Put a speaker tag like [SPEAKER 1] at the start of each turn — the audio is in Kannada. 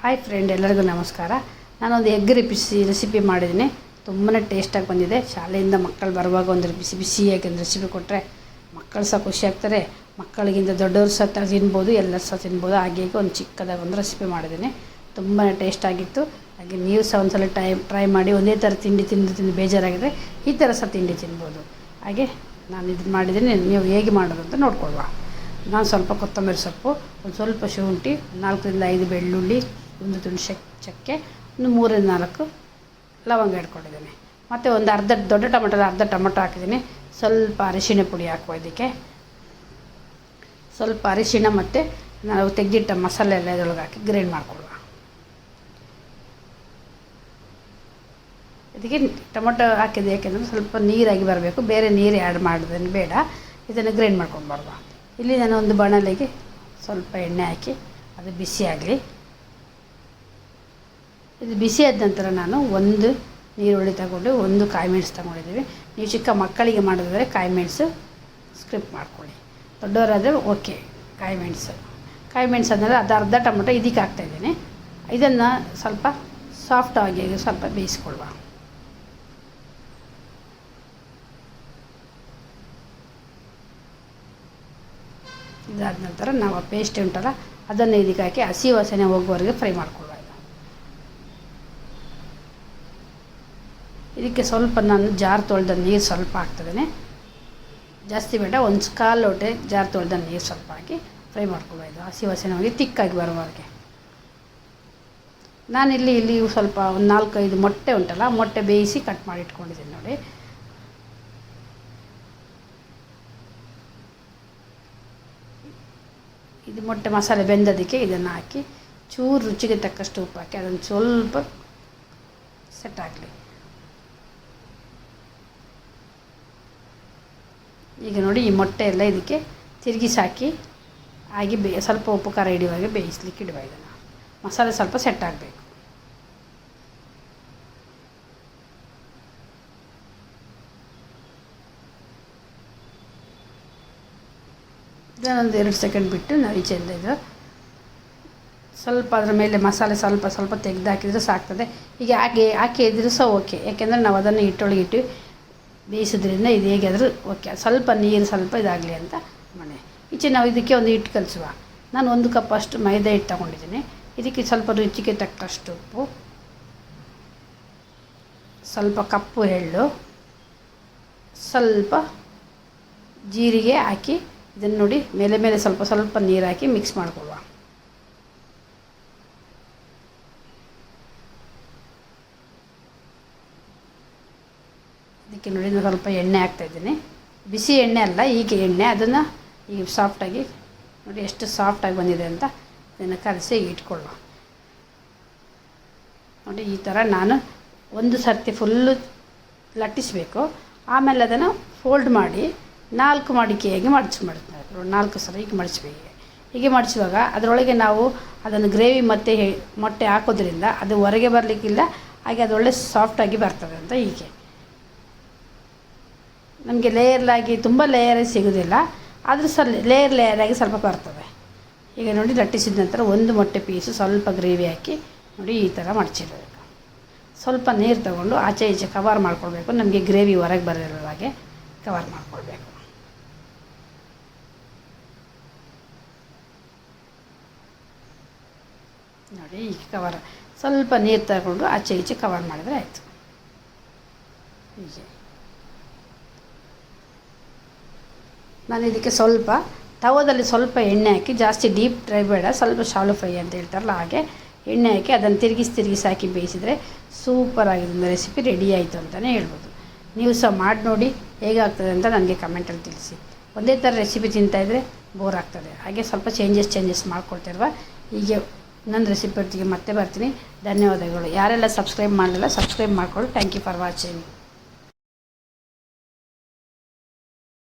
[SPEAKER 1] ಹಾಯ್ ಫ್ರೆಂಡ್ ಎಲ್ಲರಿಗೂ ನಮಸ್ಕಾರ. ನಾನೊಂದು ಎಗ್ ರೆಪಿಸಿ ರೆಸಿಪಿ ಮಾಡಿದ್ದೀನಿ. ತುಂಬಾ ಟೇಸ್ಟಾಗಿ ಬಂದಿದೆ. ಶಾಲೆಯಿಂದ ಮಕ್ಕಳು ಬರುವಾಗ ಒಂದು ಬಿಸಿ ಬಿಸಿಯಾಗಿ ಒಂದು ರೆಸಿಪಿ ಕೊಟ್ಟರೆ ಮಕ್ಕಳು ಸಹ ಖುಷಿ ಆಗ್ತಾರೆ. ಮಕ್ಕಳಿಗಿಂತ ದೊಡ್ಡವರು ಸಹ ತಿನ್ಬೋದು, ಎಲ್ಲರೂ ಸಹ ತಿನ್ಬೋದು. ಹಾಗೆ ಒಂದು ಚಿಕ್ಕದಾಗಿ ಒಂದು ರೆಸಿಪಿ ಮಾಡಿದ್ದೀನಿ. ತುಂಬಾ ಟೇಸ್ಟಾಗಿತ್ತು ಹಾಗೆ ನೀವು ಸಹ ಒಂದ್ಸಲ ಟೈ ಟ್ರೈ ಮಾಡಿ ಒಂದೇ ಥರ ತಿಂಡಿ ತಿಂದು ತಿಂದು ಬೇಜಾರಾಗಿದ್ರೆ ಈ ಥರ ಸಹ ತಿಂಡಿ ತಿನ್ಬೋದು. ಹಾಗೆ ನಾನು ಇದನ್ನು ಮಾಡಿದ್ದೀನಿ. ನೀವು ಹೇಗೆ ಮಾಡೋದು ಅಂತ ನೋಡ್ಕೊಳ್ವಾ ನಾನು ಸ್ವಲ್ಪ ಕೊತ್ತಂಬರಿ ಸೊಪ್ಪು, ಒಂದು ಸ್ವಲ್ಪ ಶುಂಠಿ, ನಾಲ್ಕರಿಂದ ಐದು ಬೆಳ್ಳುಳ್ಳಿ ಒಂದು ತುಂಡು ಚಕ್ಕೆ ಒಂದು ಮೂರಿಂದ ನಾಲ್ಕು ಲವಂಗ ಇಟ್ಕೊಂಡಿದ್ದೀನಿ ಮತ್ತು ಒಂದು ಅರ್ಧ ದೊಡ್ಡ ಟೊಮೆಟೊ ಅರ್ಧ ಟೊಮೆಟೊ ಹಾಕಿದ್ದೀನಿ. ಸ್ವಲ್ಪ ಅರಿಶಿಣ ಪುಡಿ ಹಾಕುವ ಇದಕ್ಕೆ. ಸ್ವಲ್ಪ ಅರಿಶಿಣ ಮತ್ತು ನಾವು ತೆಗೆದಿಟ್ಟ ಮಸಾಲೆ ಎಲ್ಲ ಇದ್ರೊಳಗೆ ಹಾಕಿ ಗ್ರೈಂಡ್ ಮಾಡ್ಕೊಳ್ಳುವ. ಇದಕ್ಕೆ ಟೊಮೊಟೊ ಹಾಕಿದೆ ಯಾಕೆಂದರೆ ಸ್ವಲ್ಪ ನೀರಾಗಿ ಬರಬೇಕು. ಬೇರೆ ನೀರು ಆ್ಯಡ್ ಮಾಡೋದನ್ನು ಬೇಡ. ಇದನ್ನು ಗ್ರೈಂಡ್ ಮಾಡ್ಕೊಂಡು ಬರುವ. ಇಲ್ಲಿ ನಾನು ಒಂದು ಬಾಣಲೆಗೆ ಸ್ವಲ್ಪ ಎಣ್ಣೆ ಹಾಕಿ ಅದು ಬಿಸಿ ಆಗಲಿ. ಇದು ಬಿಸಿ ಆದ ನಂತರ ನಾನು ಒಂದು ನೀರುಳ್ಳಿ ತಗೊಂಡು ಒಂದು ಕಾಯಿ ಮೆಣಸು ತಗೊಂಡಿದ್ದೀವಿ. ನೀವು ಚಿಕ್ಕ ಮಕ್ಕಳಿಗೆ ಮಾಡೋದಾದರೆ ಕಾಯಿ ಮೆಣಸು ಸ್ಕ್ರಿಪ್ ಮಾಡ್ಕೊಳ್ಳಿ. ದೊಡ್ಡವರಾದರೆ ಓಕೆ ಕಾಯಿ ಮೆಣಸು. ಕಾಯಿ ಮೆಣಸು ಅಂದರೆ ಅದು ಅರ್ಧ ಟೊಮೊಟೊ ಇದಕ್ಕೆ ಹಾಕ್ತಾಯಿದ್ದೀನಿ ಇದನ್ನು ಸ್ವಲ್ಪ ಸಾಫ್ಟ್ ಆಗಿ ಸ್ವಲ್ಪ ಬೇಯಿಸ್ಕೊಳ್ಳುವ. ಇದಾದ ನಂತರ ನಾವು ಪೇಸ್ಟ್ ಉಂಟಲ್ಲ, ಅದನ್ನು ಇದಕ್ಕೆ ಹಾಕಿ ಹಸಿ ವಾಸನೆ ಹೋಗುವವರೆಗೆ ಫ್ರೈ ಮಾಡ್ಕೊಳ್ಳುವ ಇದು. ಇದಕ್ಕೆ ಸ್ವಲ್ಪ ನಾನು ಜಾರ್ ತೊಳೆದ ನೀರು ಸ್ವಲ್ಪ ಹಾಕ್ತಿದ್ದೇನೆ ಜಾಸ್ತಿ ಬೇಡ, ಒಂದು ಕಾಲು ಲೋಟೆ ಜಾರ್ ತೊಳೆದ ನೀರು ಸ್ವಲ್ಪ ಹಾಕಿ ಫ್ರೈ ಮಾಡ್ಕೊಬೋದು ಹಸಿ ವಾಸನೆ ಹೋಗಿ ತಿಕ್ಕಾಗಿ ಬರುವವರೆಗೆ ನಾನಿಲ್ಲಿ ಇಲ್ಲಿ ಸ್ವಲ್ಪ ಒಂದು ನಾಲ್ಕೈದು ಮೊಟ್ಟೆ ಉಂಟಲ್ಲ ಮೊಟ್ಟೆ ಬೇಯಿಸಿ ಕಟ್ ಮಾಡಿ ಇಟ್ಕೊಂಡಿದ್ದೀನಿ ನೋಡಿ. ಇದು ಮೊಟ್ಟೆ ಮಸಾಲೆ ಬೆಂದದಕ್ಕೆ ಇದನ್ನು ಹಾಕಿ ಚೂರು ರುಚಿಗೆ ತಕ್ಕಷ್ಟು ಉಪ್ಪು ಹಾಕಿ ಅದನ್ನು ಸ್ವಲ್ಪ ಸೆಟ್ ಆಗಲಿ ಈಗ ನೋಡಿ ಈ ಮೊಟ್ಟೆ ಎಲ್ಲ ಇದಕ್ಕೆ ತಿರುಗಿಸಿ ಹಾಕಿ, ಹಾಗೆ ಬೇ, ಸ್ವಲ್ಪ ಉಪ್ಪು ಖಾರ ಹಿಡಿಯುವಾಗೆ ಬೇಯಿಸ್ಲಿಕ್ಕೆ ಇಡುವ ಇದನ್ನು. ಮಸಾಲೆ ಸ್ವಲ್ಪ ಸೆಟ್ ಆಗಬೇಕು. ಇದನ್ನೊಂದು ಎರಡು ಸೆಕೆಂಡ್ ಬಿಟ್ಟು ನಾವು ಈಚೆಯಿಂದ ಇದು ಸ್ವಲ್ಪ ಅದರ ಮೇಲೆ ಮಸಾಲೆ ಸ್ವಲ್ಪ ಸ್ವಲ್ಪ ತೆಗೆದು ಹಾಕಿದರೆ ಸಾಕ್ತದೆ. ಈಗ ಹಾಕಿ ಹಾಕಿ ಇದ್ರೂ ಸಹ ಓಕೆ ಯಾಕೆಂದರೆ ನಾವು ಅದನ್ನು ಹಿಟ್ಟೊಳಗೆ ಇಟ್ಟು ಬೇಯಿಸೋದ್ರಿಂದ ಇದು ಹೇಗಾದರೂ ಓಕೆ. ಸ್ವಲ್ಪ ನೀರು, ಸ್ವಲ್ಪ ಇದಾಗಲಿ ಅಂತ ಮನೆ ಈಚೆ ನಾವು ಇದಕ್ಕೆ ಒಂದು ಹಿಟ್ಟು ಕಲಿಸುವ. ನಾನು ಒಂದು ಕಪ್ ಅಷ್ಟು ಮೈದಾ ಹಿಟ್ಟು ತಗೊಂಡಿದ್ದೀನಿ. ಇದಕ್ಕೆ ಸ್ವಲ್ಪ ರುಚಿಗೆ ತಕ್ಕಷ್ಟು ಉಪ್ಪು. ಸ್ವಲ್ಪ ಕಪ್ಪು ಎಳ್ಳು. ಸ್ವಲ್ಪ ಜೀರಿಗೆ ಹಾಕಿ ಇದನ್ನು ನೋಡಿ ಮೇಲೆ ಮೇಲೆ ಸ್ವಲ್ಪ ಸ್ವಲ್ಪ ನೀರು ಹಾಕಿ ಮಿಕ್ಸ್ ಮಾಡ್ಕೊಳ್ಳುವ. ಇದಕ್ಕೆ ನೋಡಿ ನಾನು ಸ್ವಲ್ಪ ಎಣ್ಣೆ ಹಾಕ್ತಾಯಿದ್ದೀನಿ ಬಿಸಿ ಎಣ್ಣೆ ಅಲ್ಲ, ಈಗ ಎಣ್ಣೆ. ಅದನ್ನು ಈಗ ಸಾಫ್ಟಾಗಿ ನೋಡಿ ಎಷ್ಟು ಸಾಫ್ಟಾಗಿ ಬಂದಿದೆ ಅಂತ ಇದನ್ನು ಕಲಸಿ ಇಟ್ಕೊಳ್ಳೋ ನೋಡಿ ಈ ಥರ ನಾನು ಒಂದು ಸರ್ತಿ ಫುಲ್ಲು ಲಟ್ಟಿಸಬೇಕು. ಆಮೇಲೆ ಅದನ್ನು ಫೋಲ್ಡ್ ಮಾಡಿ ನಾಲ್ಕು ಮಡಿಕೆಯಾಗಿ ಮಡಚ್ಬಿಡ್ತಾರೆ ನಾಲ್ಕು ಸಲ ಹೀಗೆ ಮಡಚಬೇಕು ಹೀಗೆ. ಮಡಚುವಾಗ ಅದರೊಳಗೆ ನಾವು ಅದನ್ನು ಗ್ರೇವಿ ಮತ್ತು ಮೊಟ್ಟೆ ಹಾಕೋದ್ರಿಂದ ಅದು ಹೊರಗೆ ಬರಲಿಕ್ಕಿಲ್ಲ, ಹಾಗೆ ಅದೊಳ್ಳೆ ಸಾಫ್ಟಾಗಿ ಬರ್ತದೆ ಅಂತ ಹೀಗೆ. ನಮಗೆ ಲೇಯರ್ಲಾಗಿ ತುಂಬ ಲೇಯರ್ ಸಿಗೋದಿಲ್ಲ. ಆದರೂ ಸ್ವಲ್ಪ ಲೇಯರ್ ಲೇಯರಾಗಿ ಸ್ವಲ್ಪ ಬರ್ತವೆ ಈಗ ನೋಡಿ ಲಟ್ಟಿಸಿದ ನಂತರ ಒಂದು ಮೊಟ್ಟೆ ಪೀಸು ಸ್ವಲ್ಪ ಗ್ರೇವಿ ಹಾಕಿ ನೋಡಿ ಈ ಥರ ಮಡಚಿಡಬೇಕು. ಸ್ವಲ್ಪ ನೀರು ತಗೊಂಡು ಆಚೆ ಈಚೆ ಕವರ್ ಮಾಡ್ಕೊಳ್ಬೇಕು. ನಮಗೆ ಗ್ರೇವಿ ಹೊರಗೆ ಬರೋಲ್ಲ ಹಾಗೆ ಕವರ್ ಮಾಡ್ಕೊಳ್ಬೇಕು. ನೋಡಿ ಈಗ ಕವರ್ ಸ್ವಲ್ಪ ನೀರು ತಗೊಂಡು ಆಚೆ ಈಚೆ ಕವರ್ ಮಾಡಿದರೆ ಆಯಿತು. ಹೀಗೆ. ನಾನು ಇದಕ್ಕೆ ಸ್ವಲ್ಪ ತವದಲ್ಲಿ ಸ್ವಲ್ಪ ಎಣ್ಣೆ ಹಾಕಿ, ಜಾಸ್ತಿ ಡೀಪ್ ಡ್ರೈ ಬೇಡ, ಸ್ವಲ್ಪ ಶಾಲು ಫ್ರೈ ಅಂತ ಹೇಳ್ತಾರಲ್ಲ ಹಾಗೆ ಎಣ್ಣೆ ಹಾಕಿ ಅದನ್ನು ತಿರುಗಿಸಿ ತಿರುಗಿಸಿ ಹಾಕಿ ಬೇಯಿಸಿದರೆ ಸೂಪರಾಗಿದೆ ಒಂದು ರೆಸಿಪಿ ರೆಡಿ ಆಯಿತು ಅಂತಲೇ ಹೇಳ್ಬೋದು. ನೀವು ಸಹ ಮಾಡಿ ನೋಡಿ ಹೇಗಾಗ್ತದೆ ಅಂತ ನನಗೆ ಕಮೆಂಟಲ್ಲಿ ತಿಳಿಸಿ. ಒಂದೇ ಥರ ರೆಸಿಪಿ ತಿಂತಾಯಿದ್ರೆ ಬೋರ್ ಆಗ್ತದೆ. ಹಾಗೆ ಸ್ವಲ್ಪ ಚೇಂಜಸ್ ಚೇಂಜಸ್ ಮಾಡ್ಕೊಳ್ತಿರುವ ಹೀಗೆ ನನ್ನ ರೆಸಿಪಿ ಒಟ್ಟಿಗೆ ಮತ್ತೆ ಬರ್ತೀನಿ. ಧನ್ಯವಾದಗಳು. ಯಾರೆಲ್ಲ ಸಬ್ಸ್ಕ್ರೈಬ್ ಮಾಡಲಿಲ್ಲ ಸಬ್ಸ್ಕ್ರೈಬ್ ಮಾಡಿಕೊಳ್ಳಿ. Thank you for watching